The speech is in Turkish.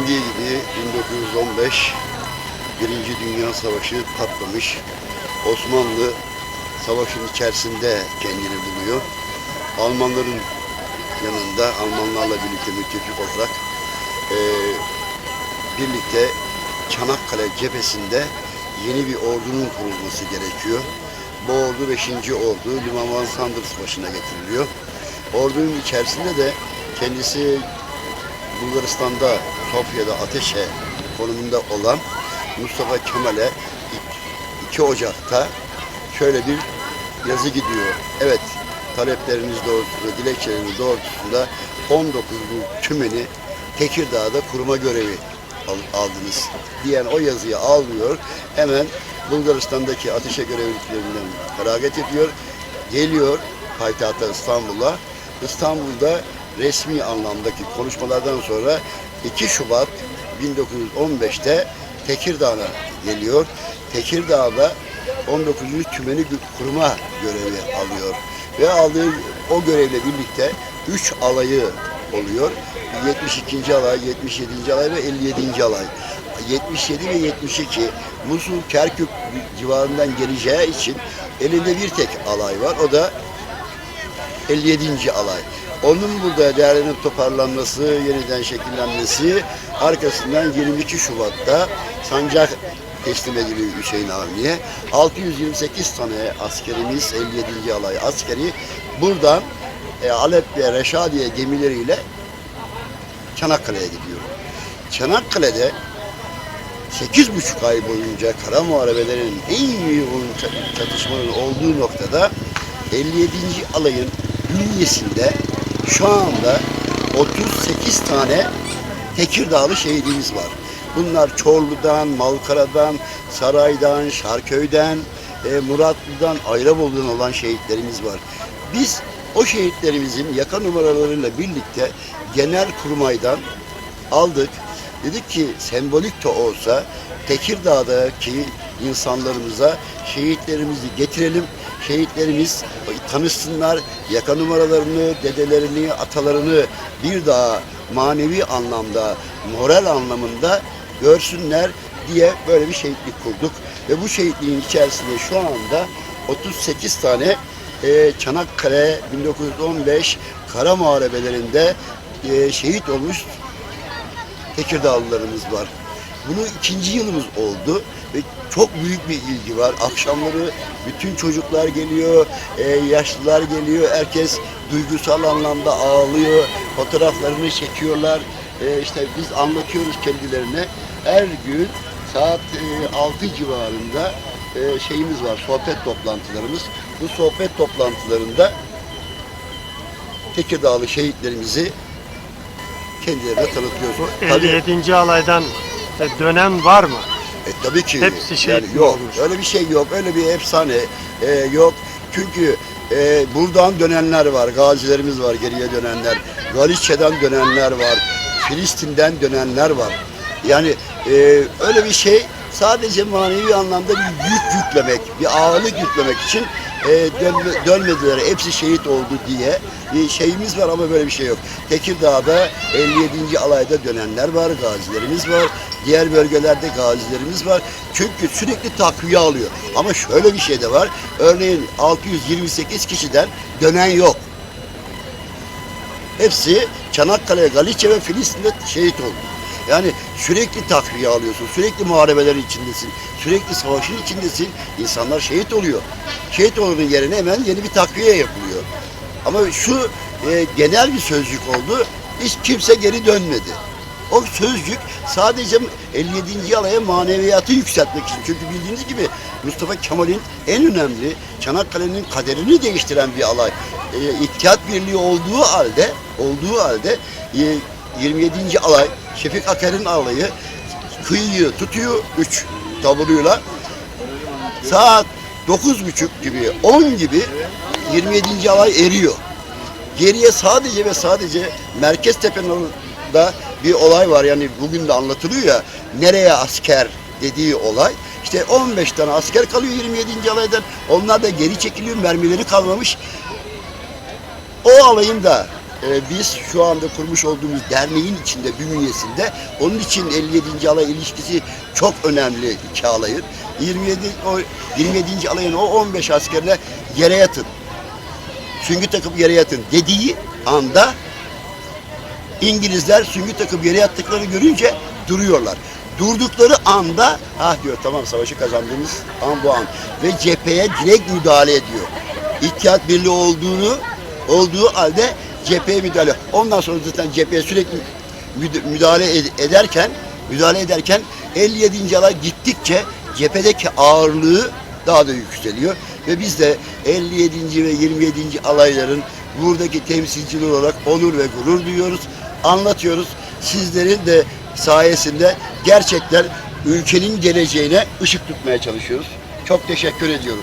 bilindiği gibi 1915 Birinci Dünya Savaşı patlamış. Osmanlı savaşın içerisinde kendini buluyor. Almanların yanında Almanlarla birlikte müttefik olarak eee, birlikte Çanakkale cephesinde yeni bir ordunun kurulması gerekiyor. Bu ordu 5. ordu Liman Van Sanders başına getiriliyor. Ordunun içerisinde de kendisi Bulgaristan'da Sofya'da ateşe konumunda olan Mustafa Kemal'e 2 Ocak'ta şöyle bir yazı gidiyor. Evet talepleriniz doğrultusunda, dilekçeleriniz doğrultusunda 19'un tümünü Tekirdağ'da kurma görevi al- aldınız diyen o yazıyı alıyor. Hemen Bulgaristan'daki ateşe görevliliklerinden feragat ediyor. Geliyor payitahta İstanbul'a. İstanbul'da resmi anlamdaki konuşmalardan sonra 2 Şubat 1915'te Tekirdağ'a geliyor. Tekirdağ'da 19. tümeni kurma görevi alıyor. Ve aldığı o görevle birlikte 3 alayı oluyor. 72. alay, 77. alay ve 57. alay. 77 ve 72 Musul, Kerkük civarından geleceği için elinde bir tek alay var. O da 57. alay. Onun burada değerlenip toparlanması, yeniden şekillenmesi arkasından 22 Şubat'ta sancak teslim ediliyor Hüseyin Avni'ye. 628 tane askerimiz, 57. alay askeri buradan e, Alep ve Reşadiye gemileriyle Çanakkale'ye gidiyor. Çanakkale'de 8,5 ay boyunca kara muharebelerinin en yoğun ça- çatışmanın olduğu noktada 57. alayın bünyesinde şu anda 38 tane Tekirdağlı şehidimiz var. Bunlar Çorlu'dan, Malkara'dan, Saray'dan, Şarköy'den, e, Muratlı'dan, Ayrabolu'dan olan şehitlerimiz var. Biz o şehitlerimizin yaka numaralarıyla birlikte genel kurmaydan aldık. Dedik ki sembolik de olsa Tekirdağ'daki insanlarımıza şehitlerimizi getirelim. Şehitlerimiz tanışsınlar, yaka numaralarını, dedelerini, atalarını bir daha manevi anlamda, moral anlamında görsünler diye böyle bir şehitlik kurduk. Ve bu şehitliğin içerisinde şu anda 38 tane e, Çanakkale 1915 kara muharebelerinde e, şehit olmuş Tekirdağlılarımız var. Bunu ikinci yılımız oldu ve çok büyük bir ilgi var. Akşamları bütün çocuklar geliyor, e, yaşlılar geliyor. Herkes duygusal anlamda ağlıyor. Fotoğraflarını çekiyorlar. E, işte biz anlatıyoruz kendilerine. Her gün saat e, 6 civarında e, şeyimiz var, sohbet toplantılarımız. Bu sohbet toplantılarında Tekirdağlı şehitlerimizi kendilerine tanıtıyoruz. Tabii- 57. alaydan e, dönem var mı? E, tabii ki. Hepsi şehit mi yok. olmuş? Öyle bir şey yok. Öyle bir efsane e, yok. Çünkü e, buradan dönenler var. Gazilerimiz var geriye dönenler. Galiçe'den dönenler var. Filistin'den dönenler var. Yani e, öyle bir şey sadece manevi anlamda bir yük yüklemek, bir ağırlık yüklemek için e, dönme- dönmediler. Hepsi şehit oldu diye bir şeyimiz var ama böyle bir şey yok. Tekirdağ'da 57. alayda dönenler var, gazilerimiz var. Diğer bölgelerde gazilerimiz var. Çünkü sürekli takviye alıyor. Ama şöyle bir şey de var. Örneğin 628 kişiden dönen yok. Hepsi Çanakkale, Galiçe ve Filistin'de şehit oldu. Yani sürekli takviye alıyorsun, sürekli muharebelerin içindesin, sürekli savaşın içindesin. İnsanlar şehit oluyor. Şehit olanın yerine hemen yeni bir takviye yapılıyor. Ama şu e, genel bir sözcük oldu. Hiç kimse geri dönmedi. O sözcük sadece 57. alaya maneviyatı yükseltmek için. Çünkü bildiğiniz gibi Mustafa Kemal'in en önemli Çanakkale'nin kaderini değiştiren bir alay. E, İttihat Birliği olduğu halde olduğu halde e, 27. alay Şefik Aker'in alayı kıyıyı tutuyor 3 taburuyla. Saat 9.30 gibi 10 gibi 27. alay eriyor. Geriye sadece ve sadece Merkez Tepe'nin bir olay var. Yani bugün de anlatılıyor ya nereye asker dediği olay. İşte 15 tane asker kalıyor 27. alaydan. Onlar da geri çekiliyor. Mermileri kalmamış. O alayın da e, biz şu anda kurmuş olduğumuz derneğin içinde, bünyesinde onun için 57. alay ilişkisi çok önemli iki alayın. 27 o 27. alayın o 15 askerine yere yatın. Süngü takıp yere yatın dediği anda İngilizler süngü takıp yere yattıklarını görünce duruyorlar. Durdukları anda ah diyor tamam savaşı kazandığımız an bu an ve cepheye direkt müdahale ediyor. İttihat Birliği olduğunu olduğu halde cepheye müdahale. Ondan sonra zaten cepheye sürekli müd- müdahale ed- ederken müdahale ederken 57. alay gittikçe cephedeki ağırlığı daha da yükseliyor ve biz de 57. ve 27. alayların buradaki temsilcileri olarak onur ve gurur duyuyoruz. Anlatıyoruz. Sizlerin de sayesinde gerçekten ülkenin geleceğine ışık tutmaya çalışıyoruz. Çok teşekkür ediyorum.